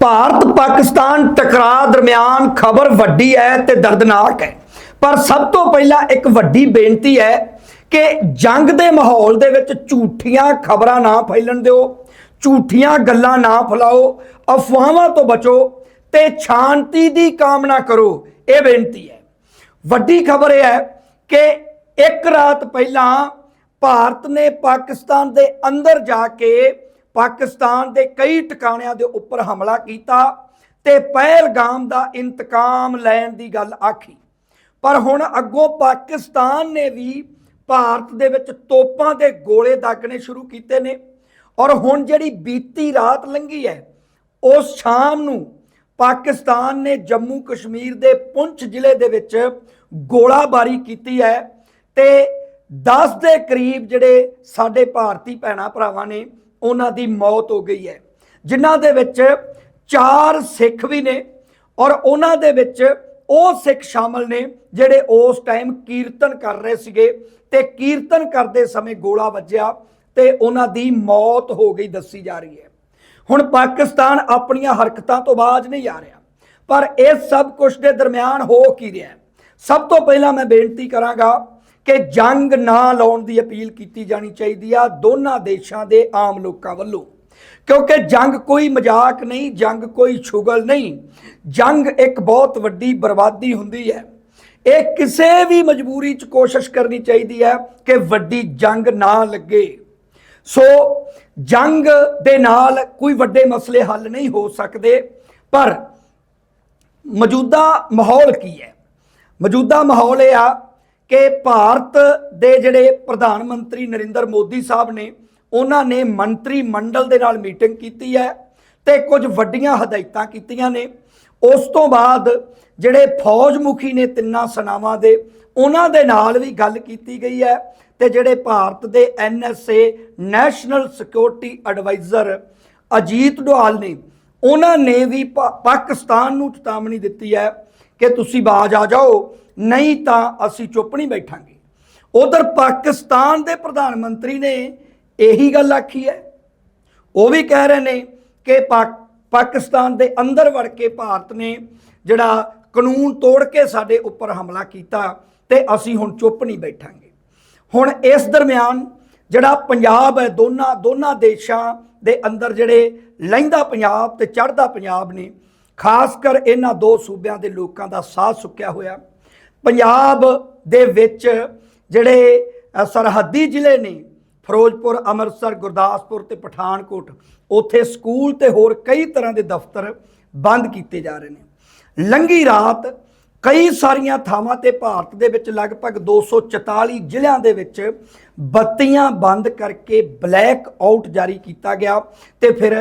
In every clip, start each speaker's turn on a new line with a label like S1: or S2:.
S1: ਭਾਰਤ ਪਾਕਿਸਤਾਨ ਟਕਰਾਅ ਦਰਮਿਆਨ ਖਬਰ ਵੱਡੀ ਹੈ ਤੇ ਦਰਦਨਾਕ ਹੈ। ਪਰ ਸਭ ਤੋਂ ਪਹਿਲਾਂ ਇੱਕ ਵੱਡੀ ਬੇਨਤੀ ਹੈ ਕਿ ਜੰਗ ਦੇ ਮਾਹੌਲ ਦੇ ਵਿੱਚ ਝੂਠੀਆਂ ਖਬਰਾਂ ਨਾ ਫੈਲਣ ਦਿਓ, ਝੂਠੀਆਂ ਗੱਲਾਂ ਨਾ ਫੈਲਾਓ, ਅਫਵਾਹਾਂ ਤੋਂ ਬਚੋ ਤੇ ਸ਼ਾਂਤੀ ਦੀ ਕਾਮਨਾ ਕਰੋ, ਇਹ ਬੇਨਤੀ ਹੈ। ਵੱਡੀ ਖਬਰ ਇਹ ਹੈ ਕਿ ਇੱਕ ਰਾਤ ਪਹਿਲਾਂ ਭਾਰਤ ਨੇ ਪਾਕਿਸਤਾਨ ਦੇ ਅੰਦਰ ਜਾ ਕੇ ਪਾਕਿਸਤਾਨ ਦੇ ਕਈ ਟਿਕਾਣਿਆਂ ਦੇ ਉੱਪਰ ਹਮਲਾ ਕੀਤਾ ਤੇ ਪਹਿਲਗਾਮ ਦਾ ਇੰਤਕਾਮ ਲੈਣ ਦੀ ਗੱਲ ਆਖੀ। ਪਰ ਹੁਣ ਅੱਗੋਂ ਪਾਕਿਸਤਾਨ ਨੇ ਵੀ ਭਾਰਤ ਦੇ ਵਿੱਚ ਤੋਪਾਂ ਦੇ ਗੋਲੇ ਦਾਗਣੇ ਸ਼ੁਰੂ ਕੀਤੇ ਨੇ ਔਰ ਹੁਣ ਜਿਹੜੀ ਬੀਤੀ ਰਾਤ ਲੰਘੀ ਹੈ, ਉਸ ਸ਼ਾਮ ਨੂੰ ਪਾਕਿਸਤਾਨ ਨੇ ਜੰਮੂ ਕਸ਼ਮੀਰ ਦੇ ਪੁੰਛ ਜ਼ਿਲ੍ਹੇ ਦੇ ਵਿੱਚ ਗੋਲਾਬਾਰੀ ਕੀਤੀ ਹੈ ਤੇ 10 ਦੇ ਕਰੀਬ ਜਿਹੜੇ ਸਾਡੇ ਭਾਰਤੀ ਭੈਣਾ ਭਰਾਵਾਂ ਨੇ ਉਹਨਾਂ ਦੀ ਮੌਤ ਹੋ ਗਈ ਹੈ। ਜਿਨ੍ਹਾਂ ਦੇ ਵਿੱਚ ਚਾਰ ਸਿੱਖ ਵੀ ਨੇ ਔਰ ਉਹਨਾਂ ਦੇ ਵਿੱਚ ਉਹ ਸਿੱਖ ਸ਼ਾਮਲ ਨੇ ਜਿਹੜੇ ਉਸ ਟਾਈਮ ਕੀਰਤਨ ਕਰ ਰਹੇ ਸੀਗੇ ਤੇ ਕੀਰਤਨ ਕਰਦੇ ਸਮੇਂ ਗੋਲਾ ਵੱਜਿਆ ਤੇ ਉਹਨਾਂ ਦੀ ਮੌਤ ਹੋ ਗਈ ਦੱਸੀ ਜਾ ਰਹੀ ਹੈ। ਹੁਣ ਪਾਕਿਸਤਾਨ ਆਪਣੀਆਂ ਹਰਕਤਾਂ ਤੋਂ ਬਾਜ ਨਹੀਂ ਆ ਰਿਹਾ, ਪਰ ਇਸ ਸਭ ਕੁਝ ਦੇ ਦਰਮਿਆਨ ਹੋ ਕੀ ਰਿਹਾ ਸਭ ਤੋਂ ਪਹਿਲਾਂ ਮੈਂ ਬੇਨਤੀ ਕਰਾਂਗਾ ਕਿ ਜੰਗ ਨਾ ਲਾਉਣ ਦੀ ਅਪੀਲ ਕੀਤੀ ਜਾਣੀ ਚਾਹੀਦੀ ਆ ਦੋਨਾਂ ਦੇਸ਼ਾਂ ਦੇ ਆਮ ਲੋਕਾਂ ਵੱਲੋਂ। ਕਿਉਂਕਿ ਜੰਗ ਕੋਈ ਮਜ਼ਾਕ ਨਹੀਂ, ਜੰਗ ਕੋਈ ਛੁਗਲ ਨਹੀਂ। ਜੰਗ ਇੱਕ ਬਹੁਤ ਵੱਡੀ ਬਰਬਾਦੀ ਹੁੰਦੀ ਹੈ। ਇਹ ਕਿਸੇ ਵੀ ਮਜਬੂਰੀ 'ਚ ਕੋਸ਼ਿਸ਼ ਕਰਨੀ ਚਾਹੀਦੀ ਹੈ ਕਿ ਵੱਡੀ ਜੰਗ ਨਾ ਲੱਗੇ। ਸੋ ਜੰਗ ਦੇ ਨਾਲ ਕੋਈ ਵੱਡੇ ਮਸਲੇ ਹੱਲ ਨਹੀਂ ਹੋ ਸਕਦੇ, ਪਰ ਮੌਜੂਦਾ ਮਾਹੌਲ ਕੀ ਹੈ? ਮੌਜੂਦਾ ਮਾਹੌਲ ਇਹ ਆ ਕਿ ਭਾਰਤ ਦੇ ਜਿਹੜੇ ਪ੍ਰਧਾਨ ਮੰਤਰੀ ਨਰਿੰਦਰ ਮੋਦੀ ਸਾਹਿਬ ਨੇ, ਉਹਨਾਂ ਨੇ ਮੰਤਰੀ ਮੰਡਲ ਦੇ ਨਾਲ ਮੀਟਿੰਗ ਕੀਤੀ ਹੈ ਤੇ ਕੁਝ ਵੱਡੀਆਂ ਹਦਾਇਤਾਂ ਕੀਤੀਆਂ ਨੇ। ਉਸ ਤੋਂ ਬਾਅਦ ਜਿਹੜੇ ਫੌਜ ਮੁਖੀ ਨੇ ਤਿੰਨਾਂ ਸੈਨਾਵਾਂ ਦੇ, ਉਹਨਾਂ ਦੇ ਨਾਲ ਵੀ ਗੱਲ ਕੀਤੀ ਗਈ ਹੈ ਤੇ ਜਿਹੜੇ ਭਾਰਤ ਦੇ NSA national security adviser Ajit Doval ਨੇ, ਉਹਨਾਂ ਨੇ ਵੀ ਪਾਕਿਸਤਾਨ ਨੂੰ ਚੇਤਾਵਨੀ ਦਿੱਤੀ ਹੈ ਕਿ ਤੁਸੀਂ ਬਾਜ ਆ ਜਾਓ ਨਹੀਂ ਤਾਂ ਅਸੀਂ ਚੁੱਪ ਨਹੀਂ ਬੈਠਾਂਗੇ। ਉਧਰ ਪਾਕਿਸਤਾਨ ਦੇ ਪ੍ਰਧਾਨ ਮੰਤਰੀ ਨੇ ਇਹੀ ਗੱਲ ਆਖੀ ਹੈ। ਉਹ ਵੀ ਕਹਿ ਰਹੇ ਨੇ ਕਿ ਪਾਕਿਸਤਾਨ ਦੇ ਅੰਦਰ ਵੜ ਕੇ ਭਾਰਤ ਨੇ ਜਿਹੜਾ ਕਾਨੂੰਨ ਤੋੜ ਕੇ ਸਾਡੇ ਉੱਪਰ ਹਮਲਾ ਕੀਤਾ ਤੇ ਅਸੀਂ ਹੁਣ ਚੁੱਪ ਨਹੀਂ ਬੈਠਾਂਗੇ। ਹੁਣ ਇਸ ਦਰਮਿਆਨ ਜਿਹੜਾ ਪੰਜਾਬ ਹੈ, ਦੋਨਾਂ ਦੋਨਾਂ ਦੇਸ਼ਾਂ ਦੇ ਅੰਦਰ ਜਿਹੜੇ ਲਹਿੰਦਾ ਪੰਜਾਬ ਤੇ ਚੜ੍ਹਦਾ ਪੰਜਾਬ ਨੇ, ਖਾਸ ਕਰ ਇਹਨਾਂ ਦੋ ਸੂਬਿਆਂ ਦੇ ਲੋਕਾਂ ਦਾ ਸਾਹ ਸੁੱਕਿਆ ਹੋਇਆ। ਪੰਜਾਬ ਦੇ ਵਿੱਚ ਜਿਹੜੇ ਸਰਹੱਦੀ ਜ਼ਿਲ੍ਹੇ ਨੇ, ਫਿਰੋਜ਼ਪੁਰ, ਅੰਮ੍ਰਿਤਸਰ, ਗੁਰਦਾਸਪੁਰ ਤੇ ਪਠਾਨਕੋਟ, ਉੱਥੇ ਸਕੂਲ ਤੇ ਹੋਰ ਕਈ ਤਰ੍ਹਾਂ ਦੇ ਦਫ਼ਤਰ ਬੰਦ ਕੀਤੇ ਜਾ ਰਹੇ ਨੇ। ਲੰਗੀ ਰਾਤ ਕਈ ਸਾਰੀਆਂ ਥਾਵਾਂ ਤੇ ਭਾਰਤ ਦੇ ਵਿੱਚ ਲਗਭਗ 244 ਜ਼ਿਲ੍ਹਿਆਂ ਦੇ ਵਿੱਚ ਬੱਤੀਆਂ ਬੰਦ ਕਰਕੇ ਬਲੈਕ ਆਊਟ ਜਾਰੀ ਕੀਤਾ ਗਿਆ ਤੇ ਫਿਰ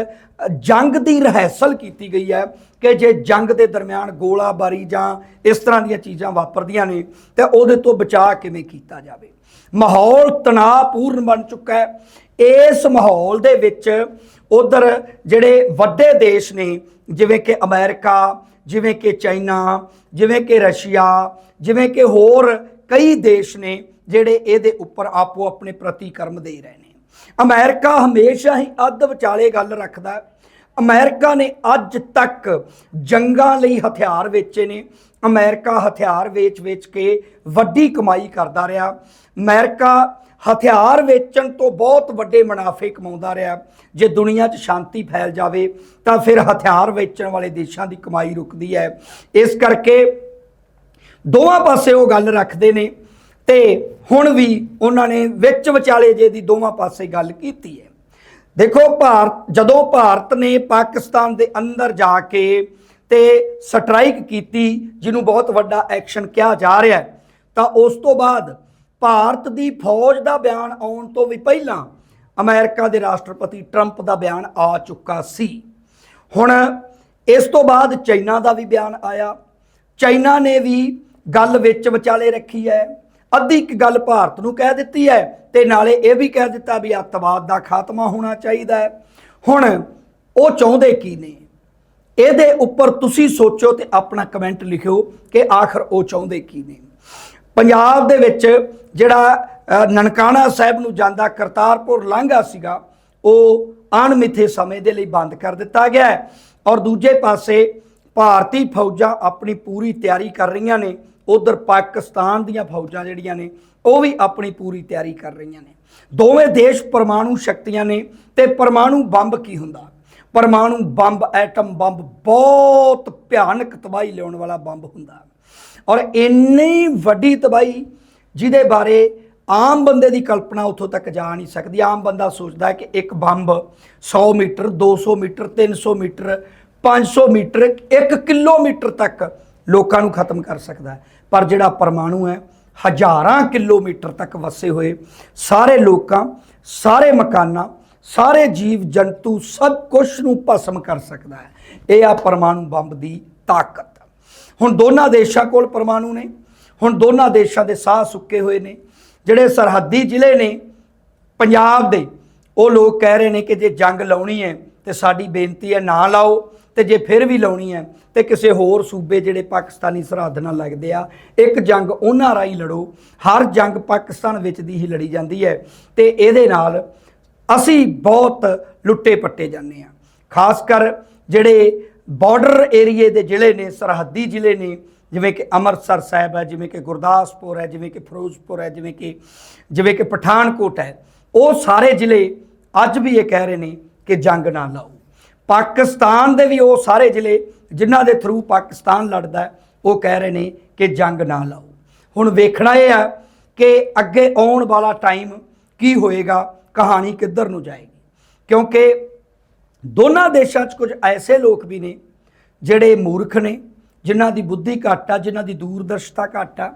S1: ਜੰਗ ਦੀ ਰਹਿਸਲ ਕੀਤੀ ਗਈ ਹੈ। ਕਿ ਜੇ ਜੰਗ ਦੇ ਦਰਮਿਆਨ ਗੋਲਾਬਾਰੀ ਜਾਂ ਇਸ ਤਰ੍ਹਾਂ ਦੀਆਂ ਚੀਜ਼ਾਂ ਵਾਪਰਦੀਆਂ ਨੇ, ਤੇ ਉਹਦੇ ਤੋਂ ਬਚਾਅ ਕਿਵੇਂ ਕੀਤਾ ਜਾਵੇ? ਮਾਹੌਲ ਤਣਾਅਪੂਰਨ ਬਣ ਚੁੱਕਾ ਹੈ। ਇਸ ਮਾਹੌਲ ਦੇ ਵਿੱਚ ਉਧਰ ਜਿਹੜੇ ਵੱਡੇ ਦੇਸ਼ ਨੇ, ਜਿਵੇਂ ਕਿ ਅਮਰੀਕਾ, ਜਿਵੇਂ ਕਿ ਚਾਈਨਾ, ਜਿਵੇਂ ਕਿ ਰਸ਼ੀਆ, ਜਿਵੇਂ ਕਿ ਹੋਰ ਕਈ ਦੇਸ਼ ਨੇ ਜਿਹੜੇ ਇਹਦੇ ਉੱਪਰ ਆਪੋ ਆਪਣੇ ਪ੍ਰਤੀਕਰਮ ਦੇ ਰਹੇ ਨੇ। ਅਮਰੀਕਾ ਹਮੇਸ਼ਾ ਹੀ ਅੱਧ ਵਿਚਾਲੇ ਗੱਲ ਰੱਖਦਾ ਹੈ। ਅਮਰੀਕਾ ਨੇ ਅੱਜ ਤੱਕ ਜੰਗਾਂ ਲਈ ਹਥਿਆਰ ਵੇਚੇ ਨੇ। ਅਮਰੀਕਾ ਹਥਿਆਰ ਵੇਚ-ਵੇਚ ਕੇ ਵੱਡੀ ਕਮਾਈ ਕਰਦਾ ਰਿਹਾ। ਅਮਰੀਕਾ ਹਥਿਆਰ ਵੇਚਣ ਤੋਂ ਬਹੁਤ ਵੱਡੇ ਮੁਨਾਫੇ ਕਮਾਉਂਦਾ ਰਿਹਾ। ਜੇ ਦੁਨੀਆ 'ਚ ਸ਼ਾਂਤੀ ਫੈਲ ਜਾਵੇ, ਤਾਂ ਫਿਰ ਹਥਿਆਰ ਵੇਚਣ ਵਾਲੇ ਦੇਸ਼ਾਂ ਦੀ ਕਮਾਈ ਰੁਕਦੀ ਹੈ। ਇਸ ਕਰਕੇ ਦੋਵਾਂ ਪਾਸੇ ਉਹ ਗੱਲ ਰੱਖਦੇ ਨੇ ਤੇ ਹੁਣ ਵੀ ਉਹਨਾਂ ਨੇ ਵਿੱਚ ਵਿਚਾਲੇ ਜੇ ਦੀ ਦੋਵਾਂ ਪਾਸੇ ਗੱਲ ਕੀਤੀ ਹੈ। ਦੇਖੋ ਭਾਰਤ, ਜਦੋਂ ਭਾਰਤ ਨੇ ਪਾਕਿਸਤਾਨ ਦੇ ਅੰਦਰ ਜਾ ਕੇ ਤੇ ਸਟ੍ਰਾਈਕ ਕੀਤੀ, ਜਿਹਨੂੰ ਬਹੁਤ ਵੱਡਾ ਐਕਸ਼ਨ ਕਿਹਾ ਜਾ ਰਿਹਾ ਤਾਂ ਉਸ ਤੋਂ ਬਾਅਦ ਭਾਰਤ ਦੀ ਫੌਜ ਦਾ ਬਿਆਨ ਆਉਣ ਤੋਂ ਵੀ ਪਹਿਲਾਂ ਅਮਰੀਕਾ ਦੇ ਰਾਸ਼ਟਰਪਤੀ ਟਰੰਪ ਦਾ ਬਿਆਨ ਆ ਚੁੱਕਾ ਸੀ। ਹੁਣ ਇਸ ਤੋਂ ਬਾਅਦ ਚਾਈਨਾ ਦਾ ਵੀ ਬਿਆਨ ਆਇਆ। ਚਾਈਨਾ ਨੇ ਵੀ ਗੱਲ ਵਿੱਚ ਵਿਚਾਲੇ ਰੱਖੀ ਹੈ। ਅੱਧੀ ਇੱਕ ਗੱਲ ਭਾਰਤ ਨੂੰ ਕਹਿ ਦਿੱਤੀ ਹੈ ਤੇ ਨਾਲੇ ਇਹ ਵੀ ਕਹਿ ਦਿੱਤਾ ਵੀ ਅੱਤਵਾਦ ਦਾ ਖਾਤਮਾ ਹੋਣਾ ਚਾਹੀਦਾ ਹੈ। ਹੁਣ ਉਹ ਚਾਹੁੰਦੇ ਕੀ ਨੇ? ਇਹਦੇ ਉੱਪਰ ਤੁਸੀਂ ਸੋਚੋ ਤੇ ਆਪਣਾ ਕਮੈਂਟ ਲਿਖਿਓ ਕਿ ਆਖਰ ਉਹ ਚਾਹੁੰਦੇ ਕੀ ਨੇ। ਪੰਜਾਬ ਦੇ ਵਿੱਚ ਜਿਹੜਾ ਨਨਕਾਣਾ ਸਾਹਿਬ ਨੂੰ ਜਾਂਦਾ ਕਰਤਾਰਪੁਰ ਲਾਂਘਾ ਸੀਗਾ, ਉਹ ਅਣਮਿੱਥੇ ਸਮੇਂ ਦੇ ਲਈ ਬੰਦ ਕਰ ਦਿੱਤਾ ਗਿਆ ਔਰ ਦੂਜੇ ਪਾਸੇ ਭਾਰਤੀ ਫੌਜਾਂ ਆਪਣੀ ਪੂਰੀ ਤਿਆਰੀ ਕਰ ਰਹੀਆਂ ਨੇ। ਉਧਰ ਪਾਕਿਸਤਾਨ ਦੀਆਂ ਫੌਜਾਂ ਜਿਹੜੀਆਂ ਨੇ, ਉਹ ਵੀ ਆਪਣੀ ਪੂਰੀ ਤਿਆਰੀ ਕਰ ਰਹੀਆਂ ਨੇ। ਦੋਵੇਂ ਦੇਸ਼ ਪਰਮਾਣੂ ਸ਼ਕਤੀਆਂ ਨੇ ਤੇ ਪਰਮਾਣੂ ਬੰਬ ਕੀ ਹੁੰਦਾ? ਪਰਮਾਣੂ ਬੰਬ, ਐਟਮ ਬੰਬ ਬਹੁਤ ਭਿਆਨਕ ਤਬਾਹੀ ਲਿਆਉਣ ਵਾਲਾ ਬੰਬ ਹੁੰਦਾ। ਔਰ ਇੰਨੀ ਵੱਡੀ ਤਬਾਹੀ ਜਿਹਦੇ ਬਾਰੇ ਆਮ ਬੰਦੇ ਦੀ ਕਲਪਨਾ ਉੱਥੋਂ ਤੱਕ ਜਾ ਨਹੀਂ ਸਕਦੀ। ਆਮ ਬੰਦਾ ਸੋਚਦਾ ਹੈ ਕਿ ਇੱਕ bomb 100 metre 200 metre 300 metre 500 metre 1 kilometre ਤੱਕ ਲੋਕਾਂ ਨੂੰ ਖਤਮ ਕਰ ਸਕਦਾ ਹੈ। ਪਰ ਜਿਹੜਾ ਪਰਮਾਣੂ ਹੈ, ਹਜ਼ਾਰਾਂ ਕਿਲੋਮੀਟਰ ਤੱਕ ਵਸੇ ਹੋਏ, ਸਾਰੇ ਲੋਕਾਂ, ਸਾਰੇ ਮਕਾਨਾਂ, ਸਾਰੇ ਜੀਵ ਜੰਤੂ ਸਭ ਕੁਝ ਨੂੰ ਭਸਮ ਕਰ ਸਕਦਾ ਹੈ। ਇਹ ਆ ਪਰਮਾਣੂ ਬੰਬ ਦੀ ਤਾਕਤ। ਹੁਣ ਦੋਨਾਂ ਦੇਸ਼ਾਂ ਕੋਲ ਪਰਮਾਣੂ ਨੇ, ਹੁਣ ਦੋਨਾਂ ਦੇਸ਼ਾਂ ਦੇ ਸਾਹ ਸੁੱਕੇ ਹੋਏ ਨੇ, ਜਿਹੜੇ ਸਰਹੱਦੀ ਜ਼ਿਲ੍ਹੇ ਨੇ, ਪੰਜਾਬ ਦੇ, ਉਹ ਲੋਕ ਕਹਿ ਰਹੇ ਨੇ ਕਿ ਜੇ ਜੰਗ ਲਾਉਣੀ ਹੈ ਤੇ ਸਾਡੀ ਬੇਨਤੀ ਹੈ ਨਾ ਲਾਓ ਤੇ ਜੇ ਫਿਰ ਵੀ ਲਾਉਣੀ ਹੈ ਤੇ ਕਿਸੇ ਹੋਰ ਸੂਬੇ ਜਿਹੜੇ ਪਾਕਿਸਤਾਨੀ ਸਰਹੱਦ ਨਾਲ ਲੱਗਦੇ ਆ, ਇੱਕ ਜੰਗ ਉਹਨਾਂ ਰਾਹੀਂ ਲੜੋ, ਹਰ ਜੰਗ ਪਾਕਿਸਤਾਨ ਵਿੱਚ ਦੀ ਹੀ ਲੜੀ ਜਾਂਦੀ ਹੈ ਤੇ ਇਹਦੇ ਨਾਲ ਅਸੀਂ ਬਹੁਤ ਲੁੱਟੇ ਪੱਟੇ ਜਾਂਦੇ ਆ ਖਾਸ ਕਰ ਜਿਹੜੇ ਬਾਰਡਰ ਏਰੀਏ ਦੇ ਜ਼ਿਲ੍ਹੇ ਨੇ, ਸਰਹੱਦੀ ਜ਼ਿਲ੍ਹੇ ਨੇ, ਜਿਵੇਂ ਕਿ ਅੰਮ੍ਰਿਤਸਰ ਸਾਹਿਬ ਹੈ, ਜਿਵੇਂ ਕਿ ਗੁਰਦਾਸਪੁਰ ਹੈ, ਜਿਵੇਂ ਕਿ ਫਿਰੋਜ਼ਪੁਰ ਹੈ, ਜਿਵੇਂ ਕਿ ਜਿਵੇਂ ਕਿ ਪਠਾਨਕੋਟ ਹੈ, ਉਹ ਸਾਰੇ ਜ਼ਿਲ੍ਹੇ ਅੱਜ ਵੀ ਇਹ ਕਹਿ ਰਹੇ ਨੇ ਕਿ ਜੰਗ ਨਾ ਲਾਓ। ਪਾਕਿਸਤਾਨ ਦੇ ਵੀ ਉਹ ਸਾਰੇ ਜ਼ਿਲ੍ਹੇ ਜਿਨ੍ਹਾਂ ਦੇ ਥਰੂ ਪਾਕਿਸਤਾਨ ਲੜਦਾ ਉਹ ਕਹਿ ਰਹੇ ਨੇ ਕਿ ਜੰਗ ਨਾ ਲਾਓ। ਹੁਣ ਵੇਖਣਾ ਇਹ ਆ ਕਿ ਅੱਗੇ ਆਉਣ ਵਾਲਾ ਟਾਈਮ ਕੀ ਹੋਏਗਾ, ਕਹਾਣੀ ਕਿੱਧਰ ਨੂੰ ਜਾਏਗੀ? ਕਿਉਂਕਿ ਦੋਨਾਂ ਦੇਸ਼ਾਂ 'ਚ ਕੁਝ ਐਸੇ ਲੋਕ ਵੀ ਨੇ ਜਿਹੜੇ ਮੂਰਖ ਨੇ, ਜਿਨ੍ਹਾਂ ਦੀ ਬੁੱਧੀ ਘੱਟ ਆ, ਜਿਨ੍ਹਾਂ ਦੀ ਦੂਰਦਰਸ਼ਤਾ ਘੱਟ ਆ।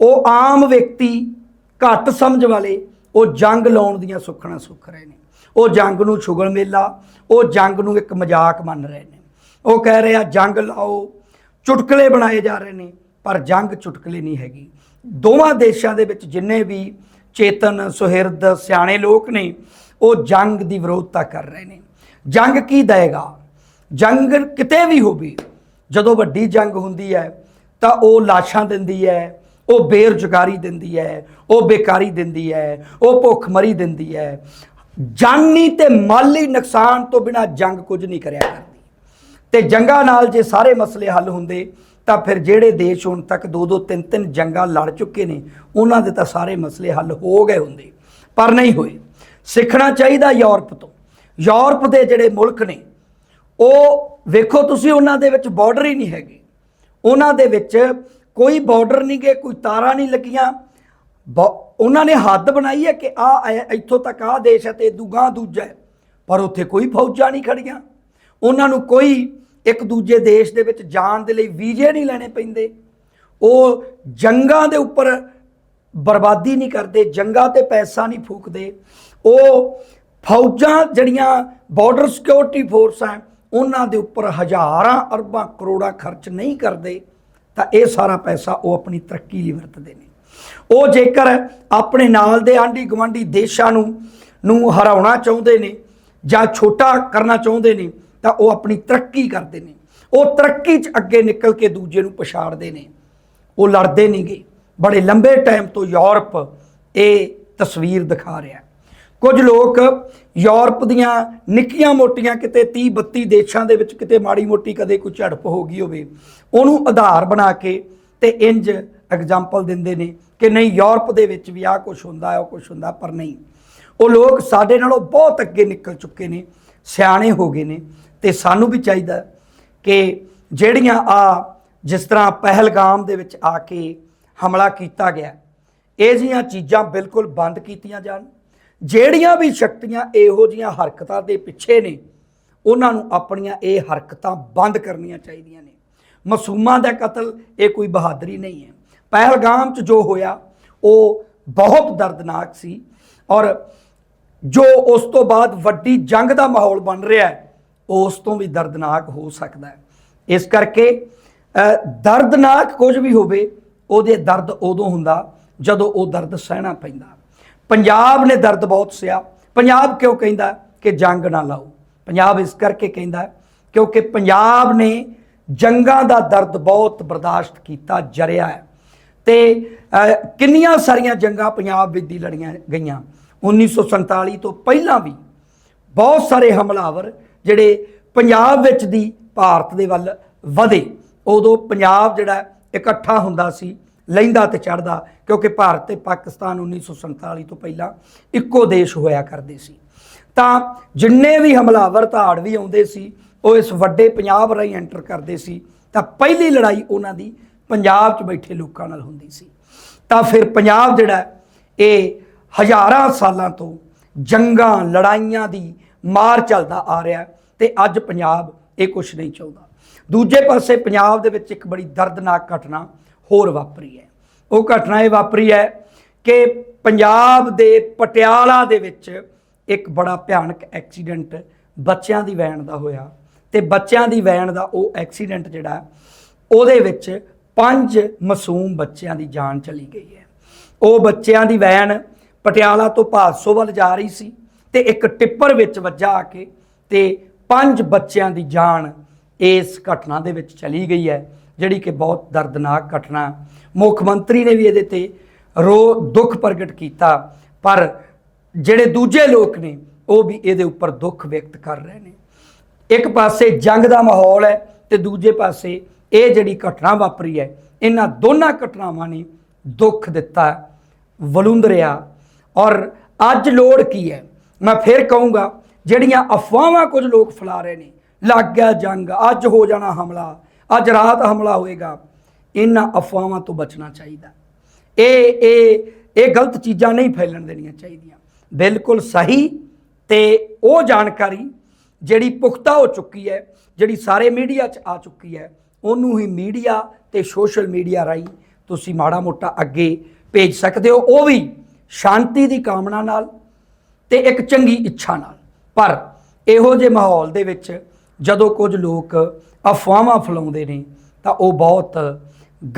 S1: ਉਹ ਆਮ ਵਿਅਕਤੀ ਘੱਟ ਸਮਝ ਵਾਲੇ, ਉਹ ਜੰਗ ਲਾਉਣ ਦੀਆਂ ਸੁੱਖਣਾ ਸੁੱਖ ਰਹੇ ਨੇ। ਉਹ ਜੰਗ ਨੂੰ ਛੁਗਲ ਮੇਲਾ, ਉਹ ਜੰਗ ਨੂੰ ਇੱਕ ਮਜ਼ਾਕ ਮੰਨ ਰਹੇ ਨੇ। ਉਹ ਕਹਿ ਰਹੇ ਆ, ਜੰਗ ਲਾਓ, ਚੁਟਕਲੇ ਬਣਾਏ ਜਾ ਰਹੇ ਨੇ, ਪਰ ਜੰਗ ਚੁਟਕਲੇ ਨਹੀਂ ਹੈਗੀ। ਦੋਵਾਂ ਦੇਸ਼ਾਂ ਦੇ ਵਿੱਚ ਜਿੰਨੇ ਵੀ ਚੇਤਨ, ਸੁਹਿਰਦ, ਸਿਆਣੇ ਲੋਕ ਨੇ, ਉਹ ਜੰਗ ਦੀ ਵਿਰੋਧਤਾ ਕਰ ਰਹੇ ਨੇ। ਜੰਗ ਕੀ ਦਏਗਾ? ਜੰਗ ਕਿਤੇ ਵੀ ਹੋਵੇ, ਜਦੋਂ ਵੱਡੀ ਜੰਗ ਹੁੰਦੀ ਹੈ, ਤਾਂ ਉਹ ਲਾਸ਼ਾਂ ਦਿੰਦੀ ਹੈ, ਉਹ ਬੇਰੁਜ਼ਗਾਰੀ ਦਿੰਦੀ ਹੈ, ਉਹ ਬੇਕਾਰੀ ਦਿੰਦੀ ਹੈ, ਉਹ ਭੁੱਖਮਰੀ ਦਿੰਦੀ ਹੈ। ਜਾਨੀ ਤੇ ਮਾਲੀ ਨੁਕਸਾਨ ਤੋਂ ਬਿਨਾ ਜੰਗ ਕੁਝ ਨਹੀਂ ਕਰਿਆ ਕਰਦੀ। ਤੇ ਜੰਗਾਂ ਨਾਲ ਜੇ ਸਾਰੇ ਮਸਲੇ ਹੱਲ ਹੁੰਦੇ, ਤਾਂ ਫਿਰ ਜਿਹੜੇ ਦੇਸ਼ ਹੁਣ ਤੱਕ ਦੋ ਦੋ ਤਿੰਨ ਤਿੰਨ ਜੰਗਾਂ ਲੜ ਚੁੱਕੇ ਨੇ, ਉਹਨਾਂ ਦੇ ਤਾਂ ਸਾਰੇ ਮਸਲੇ ਹੱਲ ਹੋ ਗਏ ਹੁੰਦੇ, ਪਰ ਨਹੀਂ ਹੋਏ। ਸਿੱਖਣਾ ਚਾਹੀਦਾ ਯੂਰਪ ਤੋਂ। ਯੂਰਪ ਦੇ ਜਿਹੜੇ ਮੁਲਕ ਨੇ, ਉਹ ਵੇਖੋ ਤੁਸੀਂ ਉਹਨਾਂ ਦੇ ਵਿੱਚ ਬਾਰਡਰ ਹੀ ਨਹੀਂ ਹੈਗੇ। ਉਹਨਾਂ ਦੇ ਵਿੱਚ ਕੋਈ ਬਾਰਡਰ ਨਹੀਂ ਗਏ ਕੋਈ ਤਾਰਾਂ ਨਹੀਂ ਲੱਗੀਆਂ। ਬ- ਉਹਨਾਂ ਨੇ ਹੱਦ ਬਣਾਈ ਹੈ ਕਿ ਆ ਇੱਥੋਂ ਤੱਕ ਆ ਦੇਸ਼ ਹੈ ਤੇ ਦੂਗਾ ਦੂਜਾ ਹੈ। ਪਰ ਉੱਥੇ ਕੋਈ ਫੌਜਾਂ ਨਹੀਂ ਖੜੀਆਂ। ਉਹਨਾਂ ਨੂੰ ਕੋਈ ਇੱਕ ਦੂਜੇ ਦੇਸ਼ ਦੇ ਵਿੱਚ ਜਾਣ ਦੇ ਲਈ ਵੀਜ਼ੇ ਨਹੀਂ ਲੈਣੇ ਪੈਂਦੇ। ਉਹ ਜੰਗਾਂ ਦੇ ਉੱਪਰ ਬਰਬਾਦੀ ਨਹੀਂ ਕਰਦੇ, ਜੰਗਾਂ ਤੇ ਪੈਸਾ ਨਹੀਂ ਫੂਕਦੇ। ਉਹ ਫੌਜਾਂ ਜਿਹੜੀਆਂ ਬਾਰਡਰ ਸਿਕਿਉਰਿਟੀ ਫੋਰਸ ਹੈ, ਉਹਨਾਂ ਦੇ ਉੱਪਰ ਹਜ਼ਾਰਾਂ ਅਰਬਾਂ ਕਰੋੜਾਂ ਖਰਚ ਨਹੀਂ ਕਰਦੇ। ਤਾਂ ਇਹ ਸਾਰਾ ਪੈਸਾ ਉਹ ਆਪਣੀ ਤਰੱਕੀ ਲਈ ਵਰਤਦੇ ਨੇ। ਉਹ ਜੇਕਰ ਆਪਣੇ ਨਾਲ ਦੇ ਆਂਢੀ ਗਵਾਂਢੀ ਦੇਸ਼ਾਂ ਨੂੰ ਨੂੰ ਹਰਾਉਣਾ ਚਾਹੁੰਦੇ ਨੇ ਜਾਂ ਛੋਟਾ ਕਰਨਾ ਚਾਹੁੰਦੇ ਨੇ, ਤਾਂ ਉਹ ਆਪਣੀ ਤਰੱਕੀ ਕਰਦੇ ਨੇ। ਉਹ ਤਰੱਕੀ 'ਚ ਅੱਗੇ ਨਿਕਲ ਕੇ ਦੂਜੇ ਨੂੰ ਪਛਾੜਦੇ ਨੇ। ਉਹ ਲੜਦੇ ਨਹੀਂਗੇ ਬੜੇ ਲੰਬੇ ਟਾਈਮ ਤੋਂ ਯੂਰਪ ਇਹ ਤਸਵੀਰ ਦਿਖਾ ਰਿਹਾ ਕੁਝ ਲੋਕ ਯੂਰਪ ਦੀਆਂ ਨਿੱਕੀਆਂ ਮੋਟੀਆਂ ਕਿਤੇ 30 32 ਦੇਸ਼ਾਂ ਦੇ ਵਿੱਚ ਕਿਤੇ ਮਾੜੀ ਮੋਟੀ ਕਦੇ ਕੋਈ ਝੜਪ ਹੋ ਗਈ ਹੋਵੇ, ਉਹਨੂੰ ਆਧਾਰ ਬਣਾ ਕੇ ਤੇ ਇੰਜ ਐਗਜ਼ਾਮਪਲ ਦਿੰਦੇ ਨੇ ਕਿ ਨਹੀਂ, ਯੂਰਪ ਦੇ ਵਿੱਚ ਵੀ ਆਹ ਕੁਝ ਹੁੰਦਾ, ਉਹ ਕੁਝ ਹੁੰਦਾ, ਪਰ ਨਹੀਂ। ਉਹ ਲੋਕ ਸਾਡੇ ਨਾਲੋਂ ਬਹੁਤ ਅੱਗੇ ਨਿਕਲ ਚੁੱਕੇ ਨੇ, ਸਿਆਣੇ ਹੋ ਗਏ ਨੇ। ਤੇ ਸਾਨੂੰ ਵੀ ਚਾਹੀਦਾ ਕਿ ਜਿਹੜੀਆਂ ਆ ਜਿਸ ਤਰ੍ਹਾਂ ਪਹਿਲਗਾਮ ਦੇ ਵਿੱਚ ਆ ਕੇ ਹਮਲਾ ਕੀਤਾ ਗਿਆ, ਇਹ ਜੀਆਂ ਚੀਜ਼ਾਂ ਬਿਲਕੁਲ ਬੰਦ ਕੀਤੀਆਂ ਜਾਣ। ਜਿਹੜੀਆਂ ਵੀ ਸ਼ਕਤੀਆਂ ਇਹੋ ਜੀਆਂ ਹਰਕਤਾਂ ਦੇ ਪਿੱਛੇ ਨੇ, ਉਹਨਾਂ ਨੂੰ ਆਪਣੀਆਂ ਇਹ ਹਰਕਤਾਂ ਬੰਦ ਕਰਨੀਆਂ ਚਾਹੀਦੀਆਂ ਨੇ। ਮਾਸੂਮਾਂ ਦਾ ਕਤਲ ਇਹ ਕੋਈ ਬਹਾਦਰੀ ਨਹੀਂ ਹੈ। ਪਹਿਲਗਾਮ 'ਚ ਜੋ ਹੋਇਆ, ਉਹ ਬਹੁਤ ਦਰਦਨਾਕ ਸੀ ਔਰ ਜੋ ਉਸ ਤੋਂ ਬਾਅਦ ਵੱਡੀ ਜੰਗ ਦਾ ਮਾਹੌਲ ਬਣ ਰਿਹਾ ਹੈ ਉਸ ਤੋਂ ਵੀ ਦਰਦਨਾਕ ਹੋ ਸਕਦਾ ਹੈ। ਇਸ ਕਰਕੇ ਦਰਦਨਾਕ ਕੁਝ ਵੀ ਹੋਵੇ, ਉਹਦੇ ਦਰਦ ਉਦੋਂ ਹੁੰਦਾ ਜਦੋਂ ਉਹ ਦਰਦ ਸਹਿਣਾ ਪੈਂਦਾ। ਪੰਜਾਬ ਨੇ ਦਰਦ ਬਹੁਤ ਸਿਆ। ਪੰਜਾਬ ਕਿਉਂ ਕਹਿੰਦਾ ਕਿ ਜੰਗ ਨਾ ਲਾਓ? ਪੰਜਾਬ ਇਸ ਕਰਕੇ ਕਹਿੰਦਾ ਕਿਉਂਕਿ ਪੰਜਾਬ ਨੇ ਜੰਗਾਂ ਦਾ ਦਰਦ ਬਹੁਤ ਬਰਦਾਸ਼ਤ ਕੀਤਾ, ਜਰਿਆ ਹੈ। ਤੇ ਕਿੰਨੀਆਂ ਸਾਰੀਆਂ ਜੰਗਾਂ ਪੰਜਾਬ ਵਿੱਚ ਦੀ ਲੜੀਆਂ ਗਈਆਂ? 1947 ਤੋਂ ਪਹਿਲਾਂ ਵੀ ਬਹੁਤ ਸਾਰੇ ਹਮਲਾਵਰ ਜਿਹੜੇ ਪੰਜਾਬ ਵਿੱਚ ਦੀ ਭਾਰਤ ਦੇ ਵੱਲ ਵਧੇ। ਉਦੋਂ ਪੰਜਾਬ ਜਿਹੜਾ ਇਕੱਠਾ ਹੁੰਦਾ ਸੀ, ਲੈਂਦਾ ਤੇ ਚੜਦਾ ਕਿਉਂਕਿ ਭਾਰਤ ਤੇ ਪਾਕਿਸਤਾਨ 1947 ਤੋਂ ਪਹਿਲਾਂ ਇੱਕੋ ਦੇਸ਼ ਹੋਇਆ ਕਰਦੇ ਸੀ। ਤਾਂ ਜਿੰਨੇ ਵੀ ਹਮਲਾਵਰ ਧਾੜ ਵੀ ਆਉਂਦੇ ਸੀ, ਉਹ ਇਸ ਵੱਡੇ ਪੰਜਾਬ ਰਾਹੀਂ ਐਂਟਰ ਕਰਦੇ ਸੀ, ਤਾਂ ਪਹਿਲੀ ਲੜਾਈ ਉਹਨਾਂ ਦੀ ਪੰਜਾਬ 'ਚ ਬੈਠੇ ਲੋਕਾਂ ਨਾਲ ਹੁੰਦੀ ਸੀ। ਤਾਂ ਫਿਰ ਪੰਜਾਬ ਜਿਹੜਾ ਇਹ ਹਜ਼ਾਰਾਂ ਸਾਲਾਂ ਤੋਂ ਜੰਗਾਂ, ਲੜਾਈਆਂ ਦੀ ਮਾਰ ਚੱਲਦਾ ਆ ਰਿਹਾ ਹੈ ਤੇ ਅੱਜ ਪੰਜਾਬ ਇਹ ਕੁਝ ਨਹੀਂ ਚਾਹੁੰਦਾ। ਦੂਜੇ ਪਾਸੇ ਪੰਜਾਬ ਦੇ ਵਿੱਚ ਇੱਕ ਬੜੀ ਦਰਦਨਾਕ ਘਟਨਾ ਹੋਰ ਵਾਪਰੀ ਹੈ। ਉਹ ਘਟਨਾ ਇਹ ਵਾਪਰੀ ਹੈ ਕਿ ਪੰਜਾਬ ਦੇ ਪਟਿਆਲਾ ਦੇ ਵਿੱਚ ਇੱਕ ਬੜਾ ਭਿਆਨਕ ਐਕਸੀਡੈਂਟ ਬੱਚਿਆਂ ਦੀ ਵੈਨ ਦਾ ਹੋਇਆ ਤੇ ਬੱਚਿਆਂ ਦੀ ਵੈਨ ਦਾ ਉਹ ਐਕਸੀਡੈਂਟ ਜਿਹੜਾ ਉਹਦੇ ਵਿੱਚ ਪੰਜ ਮਾਸੂਮ ਬੱਚਿਆਂ ਦੀ ਜਾਨ ਚਲੀ ਗਈ ਹੈ। ਉਹ ਬੱਚਿਆਂ ਦੀ ਵੈਨ ਪਟਿਆਲਾ ਤੋਂ ਭਾਦਸੋ ਵੱਲ ਜਾ ਰਹੀ ਸੀ ਤੇ ਇੱਕ ਟਿੱਪਰ ਵਿੱਚ ਵੱਜਾ ਆ ਕੇ ਤੇ ਪੰਜ ਬੱਚਿਆਂ ਦੀ ਜਾਨ ਇਸ ਘਟਨਾ ਦੇ ਵਿੱਚ ਚਲੀ ਗਈ ਹੈ, ਜਿਹੜੀ ਕਿ ਬਹੁਤ ਦਰਦਨਾਕ ਘਟਨਾ ਮੁੱਖ ਮੰਤਰੀ ਨੇ ਵੀ ਇਹਦੇ ਤੇ ਰੋ ਦੁੱਖ ਪ੍ਰਗਟ ਕੀਤਾ, ਪਰ ਜਿਹੜੇ ਦੂਜੇ ਲੋਕ ਨੇ, ਉਹ ਵੀ ਇਹਦੇ ਉੱਪਰ ਦੁੱਖ ਵਿਅਕਤ ਕਰ ਰਹੇ ਨੇ। ਇੱਕ ਪਾਸੇ ਜੰਗ ਦਾ ਮਾਹੌਲ ਹੈ ਤੇ ਦੂਜੇ ਪਾਸੇ ਇਹ ਜਿਹੜੀ ਘਟਨਾ ਵਾਪਰੀ ਹੈ, ਇਹਨਾਂ ਦੋਨਾਂ ਘਟਨਾਵਾਂ ਨੇ ਦੁੱਖ ਦਿੱਤਾ ਵਲੁੰਦਰਿਆ ਔਰ ਅੱਜ ਲੋੜ ਕੀ ਹੈ? ਮੈਂ ਫਿਰ ਕਹੂੰਗਾ, ਜਿਹੜੀਆਂ ਅਫਵਾਹਾਂ ਕੁਝ ਲੋਕ ਫੈਲਾ ਰਹੇ ਨੇ, ਲੱਗ ਗਿਆ ਜੰਗ, ਅੱਜ ਹੋ ਜਾਣਾ ਹਮਲਾ, ਅੱਜ ਰਾਤ ਹਮਲਾ ਹੋਏਗਾ, ਇਹਨਾਂ ਅਫਵਾਹਾਂ ਤੋਂ ਬਚਣਾ ਚਾਹੀਦਾ। ਇਹ ਇਹ ਇਹ ਗਲਤ ਚੀਜ਼ਾਂ ਨਹੀਂ ਫੈਲਣ ਦੇਣੀਆਂ ਚਾਹੀਦੀਆਂ। ਬਿਲਕੁਲ ਸਹੀ ਤੇ ਉਹ ਜਾਣਕਾਰੀ ਜਿਹੜੀ ਪੁਖਤਾ ਹੋ ਚੁੱਕੀ ਹੈ, ਜਿਹੜੀ ਸਾਰੇ ਮੀਡੀਆ 'ਚ ਆ ਚੁੱਕੀ ਹੈ ਉਹਨੂੰ ਹੀ ਮੀਡੀਆ ਤੇ ਸੋਸ਼ਲ ਮੀਡੀਆ ਰਾਹੀਂ ਤੁਸੀਂ ਮਾੜਾ ਮੋਟਾ ਅੱਗੇ ਭੇਜ ਸਕਦੇ ਹੋ। ਉਹ ਵੀ ਸ਼ਾਂਤੀ ਦੀ ਕਾਮਨਾ ਨਾਲ ਤੇ ਇੱਕ ਚੰਗੀ ਇੱਛਾ ਨਾਲ। ਪਰ ਇਹੋ ਜਿਹੇ ਮਾਹੌਲ ਦੇ ਵਿੱਚ ਜਦੋਂ ਕੁਝ ਲੋਕ ਅਫਵਾਹਾਂ ਫੈਲਾਉਂਦੇ ਨੇ, ਤਾਂ ਉਹ ਬਹੁਤ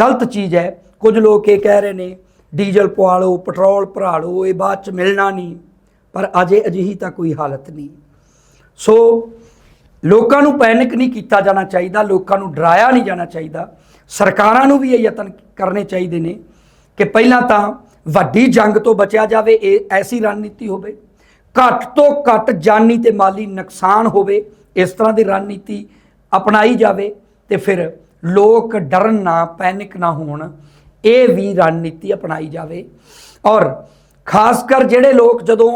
S1: ਗਲਤ ਚੀਜ਼ ਹੈ। ਕੁਝ ਲੋਕ ਇਹ ਕਹਿ ਰਹੇ ਨੇ, ਡੀਜ਼ਲ ਪਵਾ ਲਓ, ਪੈਟਰੋਲ ਭਰਾ ਲਓ, ਇਹ ਬਾਅਦ ਚ ਮਿਲਣਾ ਨਹੀਂ। ਪਰ ਅਜੇ ਅਜਿਹੀ ਤਾਂ ਕੋਈ ਹਾਲਤ ਨਹੀਂ। ਸੋ ਲੋਕਾਂ ਨੂੰ ਪੈਨਿਕ ਨਹੀਂ ਕੀਤਾ ਜਾਣਾ ਚਾਹੀਦਾ, ਲੋਕਾਂ ਨੂੰ ਡਰਾਇਆ ਨਹੀਂ ਜਾਣਾ ਚਾਹੀਦਾ। ਸਰਕਾਰਾਂ ਨੂੰ ਵੀ ਇਹ ਯਤਨ ਕਰਨੇ ਚਾਹੀਦੇ ਨੇ ਕਿ ਪਹਿਲਾਂ ਤਾਂ ਵੱਡੀ ਜੰਗ ਤੋਂ ਬਚਿਆ ਜਾਵੇ, ਇਹ ਐਸੀ ਰਣਨੀਤੀ ਹੋਵੇ। ਘੱਟ ਤੋਂ ਘੱਟ ਜਾਨੀ ਤੇ ਮਾਲੀ ਨੁਕਸਾਨ ਹੋਵੇ, ਇਸ ਤਰ੍ਹਾਂ ਦੀ ਰਣਨੀਤੀ ਅਪਣਾਈ ਜਾਵੇ ਤੇ ਫਿਰ ਲੋਕ ਡਰਨ ਨਾ ਪੈਨਿਕ ਨਾ ਹੋਣ, ਇਹ ਵੀ ਰਣਨੀਤੀ ਅਪਣਾਈ ਜਾਵੇ। ਔਰ ਖਾਸ ਕਰ ਜਿਹੜੇ ਲੋਕ ਜਦੋਂ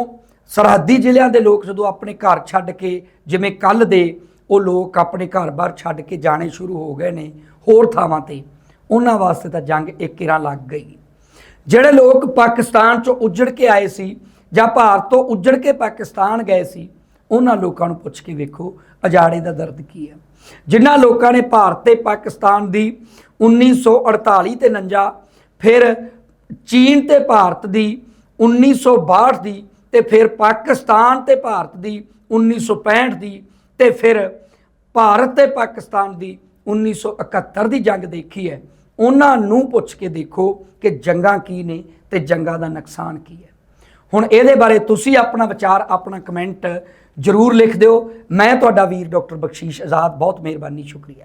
S1: ਸਰਹੱਦੀ ਜ਼ਿਲ੍ਹਿਆਂ ਦੇ ਲੋਕ ਜਦੋਂ ਆਪਣੇ ਘਰ ਛੱਡ ਕੇ, ਜਿਵੇਂ ਕੱਲ ਦੇ, ਉਹ ਲੋਕ ਆਪਣੇ ਘਰ-ਬਾਰ ਛੱਡ ਕੇ ਜਾਣੇ ਸ਼ੁਰੂ ਹੋ ਗਏ ਨੇ ਹੋਰ ਥਾਵਾਂ ਤੇ, ਉਹਨਾਂ ਵਾਸਤੇ ਤਾਂ ਜੰਗ ਇੱਕ ਕਿਰਾਂ ਲੱਗ ਗਈ। ਜਿਹੜੇ ਲੋਕ ਪਾਕਿਸਤਾਨ ਚੋਂ ਉੱਜੜ ਕੇ ਆਏ ਸੀ ਜਾਂ ਭਾਰਤ ਤੋਂ ਉੱਜੜ ਕੇ ਪਾਕਿਸਤਾਨ ਗਏ ਸੀ, ਉਹਨਾਂ ਲੋਕਾਂ ਨੂੰ ਪੁੱਛ ਕੇ ਵੇਖੋ ਅਜਾੜੇ ਦਾ ਦਰਦ ਕੀ ਹੈ। ਜਿਨ੍ਹਾਂ ਲੋਕਾਂ ਨੇ ਭਾਰਤ ਤੇ ਪਾਕਿਸਤਾਨ ਦੀ 1948 ਤੇ 49 ਫਿਰ ਚੀਨ ਤੇ ਭਾਰਤ ਦੀ 1962 ਦੀ ਤੇ ਫਿਰ ਪਾਕਿਸਤਾਨ ਤੇ ਭਾਰਤ ਦੀ 1965 ਦੀ ਤੇ ਫਿਰ ਭਾਰਤ ਤੇ ਪਾਕਿਸਤਾਨ ਦੀ 1971 ਦੀ ਜੰਗ ਦੇਖੀ ਹੈ। ਉਹਨਾਂ ਨੂੰ ਪੁੱਛ ਕੇ ਦੇਖੋ ਕਿ ਜੰਗਾਂ ਕੀ ਨੇ ਤੇ ਜੰਗਾਂ ਦਾ ਨੁਕਸਾਨ ਕੀ ਹੈ। ਹੁਣ ਇਹਦੇ ਬਾਰੇ ਤੁਸੀਂ ਆਪਣਾ ਵਿਚਾਰ, ਆਪਣਾ ਕਮੈਂਟ ਜਰੂਰ ਲਿਖ ਦਿਓ। ਮੈਂ ਤੁਹਾਡਾ ਵੀਰ ਡਾਕਟਰ ਬਖਸ਼ੀਸ਼ ਆਜ਼ਾਦ, ਬਹੁਤ ਮਿਹਰਬਾਨੀ, ਸ਼ੁਕਰੀਆ।